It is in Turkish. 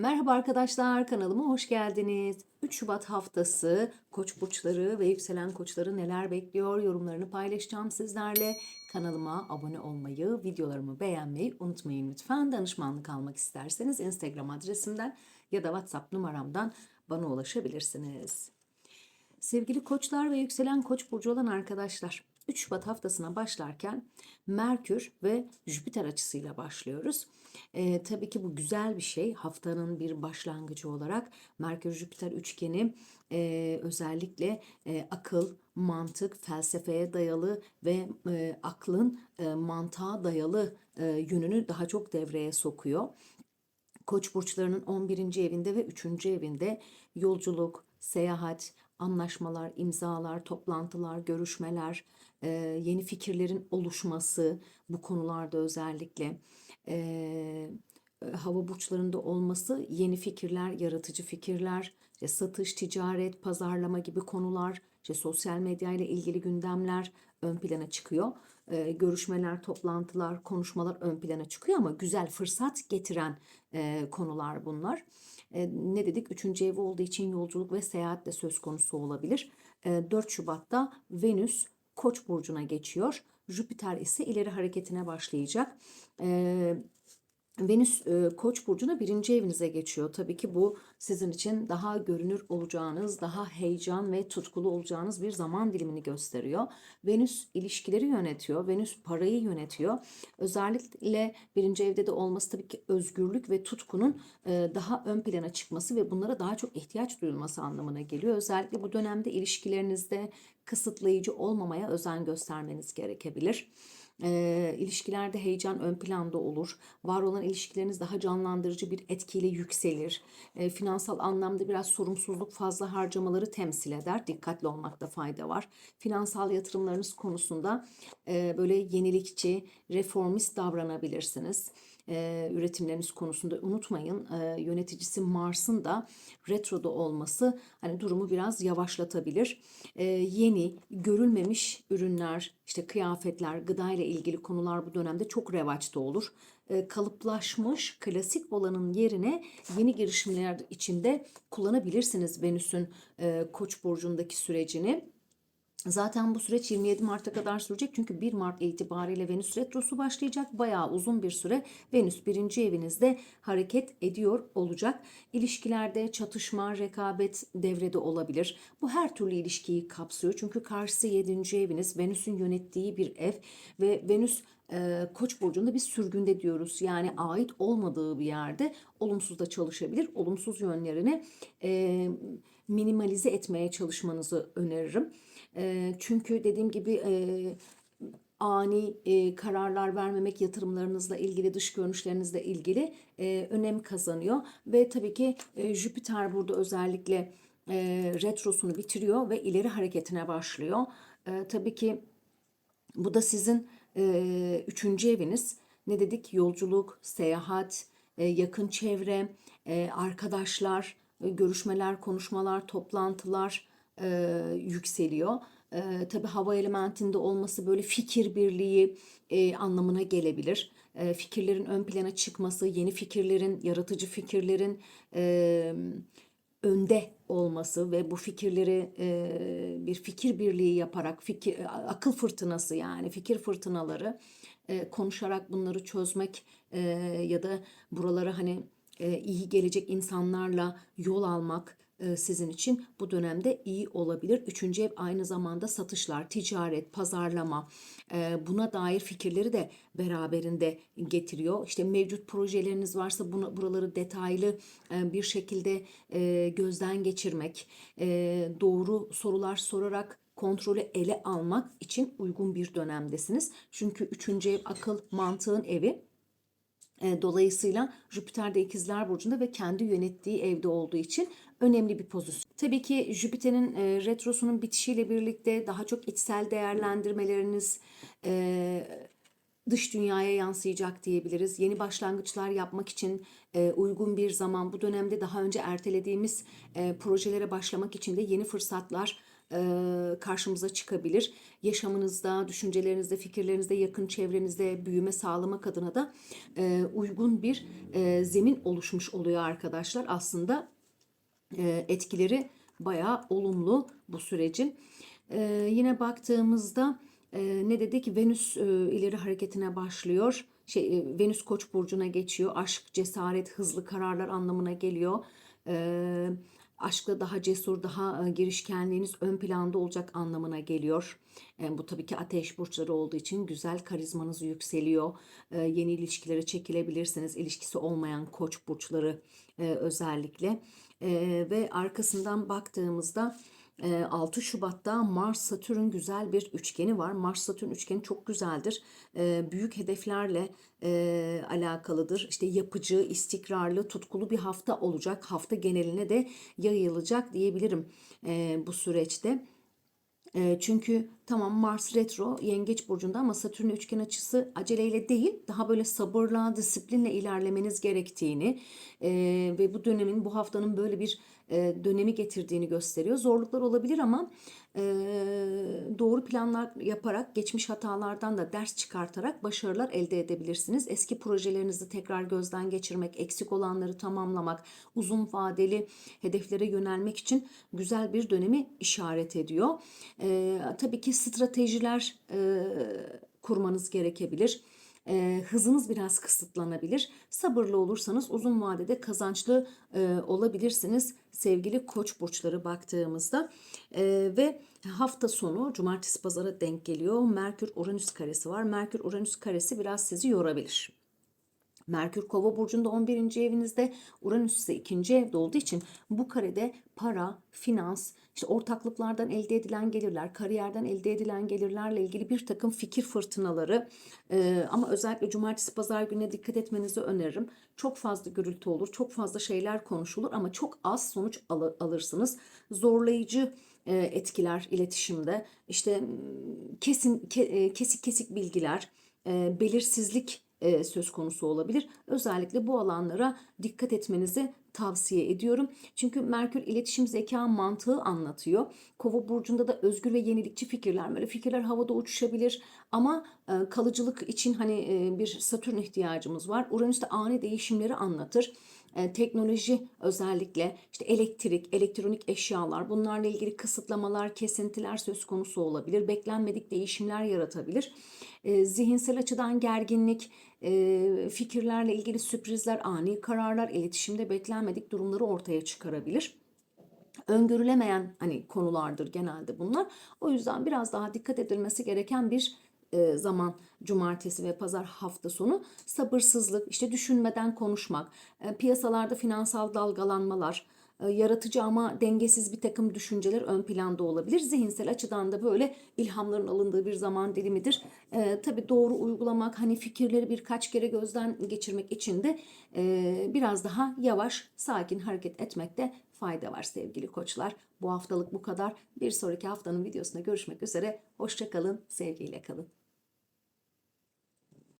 Merhaba arkadaşlar kanalıma hoş geldiniz. 3 Şubat haftası koç burçları ve yükselen koçları neler bekliyor yorumlarını paylaşacağım sizlerle. Kanalıma abone olmayı, videolarımı beğenmeyi unutmayın lütfen. Danışmanlık almak isterseniz Instagram adresimden ya da WhatsApp numaramdan bana ulaşabilirsiniz. Sevgili koçlar ve yükselen koç burcu olan arkadaşlar 3 Şubat haftasına başlarken Merkür ve Jüpiter açısıyla başlıyoruz. Ee, tabii ki bu güzel bir şey haftanın bir başlangıcı olarak Merkür-Jüpiter üçgeni e, özellikle e, akıl, mantık, felsefeye dayalı ve e, aklın e, mantığa dayalı e, yönünü daha çok devreye sokuyor. Koç burçlarının 11. evinde ve 3. evinde yolculuk, seyahat, anlaşmalar, imzalar, toplantılar, görüşmeler, e, yeni fikirlerin oluşması bu konularda özellikle e, hava burçlarında olması yeni fikirler, yaratıcı fikirler, işte satış, ticaret, pazarlama gibi konular, işte sosyal medya ile ilgili gündemler ön plana çıkıyor. E, görüşmeler, toplantılar, konuşmalar ön plana çıkıyor ama güzel fırsat getiren e, konular bunlar. E, ne dedik? Üçüncü ev olduğu için yolculuk ve seyahat de söz konusu olabilir. E, 4 Şubat'ta Venüs Koç burcuna geçiyor. Jüpiter ise ileri hareketine başlayacak. E, Venüs e, Koç burcuna birinci evinize geçiyor. Tabii ki bu sizin için daha görünür olacağınız, daha heyecan ve tutkulu olacağınız bir zaman dilimini gösteriyor. Venüs ilişkileri yönetiyor. Venüs parayı yönetiyor. Özellikle birinci evde de olması tabii ki özgürlük ve tutkunun e, daha ön plana çıkması ve bunlara daha çok ihtiyaç duyulması anlamına geliyor. Özellikle bu dönemde ilişkilerinizde kısıtlayıcı olmamaya özen göstermeniz gerekebilir. E, ilişkilerde heyecan ön planda olur. Var olan ilişkileriniz daha canlandırıcı bir etkiyle yükselir. E, finansal anlamda biraz sorumsuzluk fazla harcamaları temsil eder. Dikkatli olmakta fayda var. Finansal yatırımlarınız konusunda e, böyle yenilikçi, reformist davranabilirsiniz e, üretimleriniz konusunda unutmayın e, yöneticisi Mars'ın da retroda olması hani durumu biraz yavaşlatabilir. E, yeni görülmemiş ürünler işte kıyafetler gıda ile ilgili konular bu dönemde çok revaçta olur. E, kalıplaşmış klasik olanın yerine yeni girişimler içinde kullanabilirsiniz Venüs'ün e, Koç burcundaki sürecini. Zaten bu süreç 27 Mart'a kadar sürecek çünkü 1 Mart itibariyle Venüs retrosu başlayacak. Bayağı uzun bir süre Venüs birinci evinizde hareket ediyor olacak. İlişkilerde çatışma, rekabet devrede olabilir. Bu her türlü ilişkiyi kapsıyor. Çünkü karşısı 7. eviniz Venüs'ün yönettiği bir ev ve Venüs e, Koç burcunda bir sürgünde diyoruz. Yani ait olmadığı bir yerde olumsuz da çalışabilir. Olumsuz yönlerini e, minimalize etmeye çalışmanızı öneririm. E, çünkü dediğim gibi e, ani e, kararlar vermemek yatırımlarınızla ilgili, dış görünüşlerinizle ilgili e, önem kazanıyor. Ve tabii ki e, Jüpiter burada özellikle e, retrosunu bitiriyor ve ileri hareketine başlıyor. E, tabii ki bu da sizin e, üçüncü eviniz. Ne dedik? Yolculuk, seyahat, e, yakın çevre, e, arkadaşlar, e, görüşmeler, konuşmalar, toplantılar e, yükseliyor. E, tabii hava elementinde olması böyle fikir birliği e, anlamına gelebilir. E, fikirlerin ön plana çıkması, yeni fikirlerin, yaratıcı fikirlerin e, önde olması ve bu fikirleri e, bir fikir birliği yaparak fikir akıl fırtınası yani fikir fırtınaları e, konuşarak bunları çözmek e, ya da buralara hani e, iyi gelecek insanlarla yol almak sizin için bu dönemde iyi olabilir. Üçüncü ev aynı zamanda satışlar, ticaret, pazarlama e, buna dair fikirleri de beraberinde getiriyor. İşte mevcut projeleriniz varsa bunu, buraları detaylı e, bir şekilde gözden geçirmek, doğru sorular sorarak kontrolü ele almak için uygun bir dönemdesiniz. Çünkü üçüncü ev akıl, mantığın evi. Dolayısıyla Jüpiter de ikizler burcunda ve kendi yönettiği evde olduğu için önemli bir pozisyon. Tabii ki Jüpiter'in e, retrosunun bitişiyle birlikte daha çok içsel değerlendirmeleriniz e, dış dünyaya yansıyacak diyebiliriz. Yeni başlangıçlar yapmak için e, uygun bir zaman bu dönemde daha önce ertelediğimiz e, projelere başlamak için de yeni fırsatlar e, karşımıza çıkabilir. Yaşamınızda, düşüncelerinizde, fikirlerinizde, yakın çevrenizde büyüme sağlamak adına da uygun bir zemin oluşmuş oluyor arkadaşlar. Aslında etkileri bayağı olumlu bu sürecin. Yine baktığımızda ne dedik? Venüs ileri hareketine başlıyor. Şey, Venüs Koç burcuna geçiyor. Aşk, cesaret, hızlı kararlar anlamına geliyor. E, aşkla daha cesur, daha e, girişkenliğiniz ön planda olacak anlamına geliyor. E, bu tabii ki ateş burçları olduğu için güzel karizmanız yükseliyor. E, yeni ilişkilere çekilebilirsiniz. İlişkisi olmayan koç burçları özellikle. Ve arkasından baktığımızda 6 Şubat'ta Mars Satürn güzel bir üçgeni var. Mars Satürn üçgeni çok güzeldir. Büyük hedeflerle alakalıdır. İşte yapıcı, istikrarlı, tutkulu bir hafta olacak. Hafta geneline de yayılacak diyebilirim bu süreçte. Çünkü tamam Mars retro yengeç burcunda ama Satürn üçgen açısı aceleyle değil daha böyle sabırla disiplinle ilerlemeniz gerektiğini ve bu dönemin bu haftanın böyle bir e, dönemi getirdiğini gösteriyor. Zorluklar olabilir ama e, doğru planlar yaparak geçmiş hatalardan da ders çıkartarak başarılar elde edebilirsiniz. Eski projelerinizi tekrar gözden geçirmek, eksik olanları tamamlamak, uzun vadeli hedeflere yönelmek için güzel bir dönemi işaret ediyor. E, tabii ki stratejiler kurmanız gerekebilir. E, hızınız biraz kısıtlanabilir. Sabırlı olursanız uzun vadede kazançlı e, olabilirsiniz sevgili koç burçları baktığımızda. E, ve hafta sonu cumartesi pazara denk geliyor. Merkür Uranüs karesi var. Merkür Uranüs karesi biraz sizi yorabilir. Merkür Kova burcunda 11. evinizde, Uranüs ise 2. evde olduğu için bu karede para, finans, işte ortaklıklardan elde edilen gelirler, kariyerden elde edilen gelirlerle ilgili bir takım fikir fırtınaları e, ama özellikle cumartesi pazar gününe dikkat etmenizi öneririm. Çok fazla gürültü olur, çok fazla şeyler konuşulur ama çok az sonuç al- alırsınız. Zorlayıcı e, etkiler iletişimde, işte kesin ke, e, kesik kesik bilgiler, e, belirsizlik e, söz konusu olabilir. Özellikle bu alanlara dikkat etmenizi tavsiye ediyorum. Çünkü Merkür iletişim zeka mantığı anlatıyor. Kova burcunda da özgür ve yenilikçi fikirler böyle fikirler havada uçuşabilir ama e, kalıcılık için hani e, bir Satürn ihtiyacımız var. Uranüs de ani değişimleri anlatır. E, teknoloji özellikle işte elektrik, elektronik eşyalar bunlarla ilgili kısıtlamalar, kesintiler söz konusu olabilir. Beklenmedik değişimler yaratabilir. E, zihinsel açıdan gerginlik, e, fikirlerle ilgili sürprizler, ani kararlar, iletişimde beklenmedik durumları ortaya çıkarabilir öngörülemeyen hani konulardır genelde bunlar. O yüzden biraz daha dikkat edilmesi gereken bir e, zaman cumartesi ve pazar hafta sonu sabırsızlık, işte düşünmeden konuşmak, e, piyasalarda finansal dalgalanmalar, e, yaratıcı ama dengesiz bir takım düşünceler ön planda olabilir. Zihinsel açıdan da böyle ilhamların alındığı bir zaman dilimidir. E, tabii doğru uygulamak, hani fikirleri birkaç kere gözden geçirmek için de e, biraz daha yavaş, sakin hareket etmekte fayda var sevgili koçlar. Bu haftalık bu kadar. Bir sonraki haftanın videosunda görüşmek üzere. Hoşçakalın, sevgiyle kalın.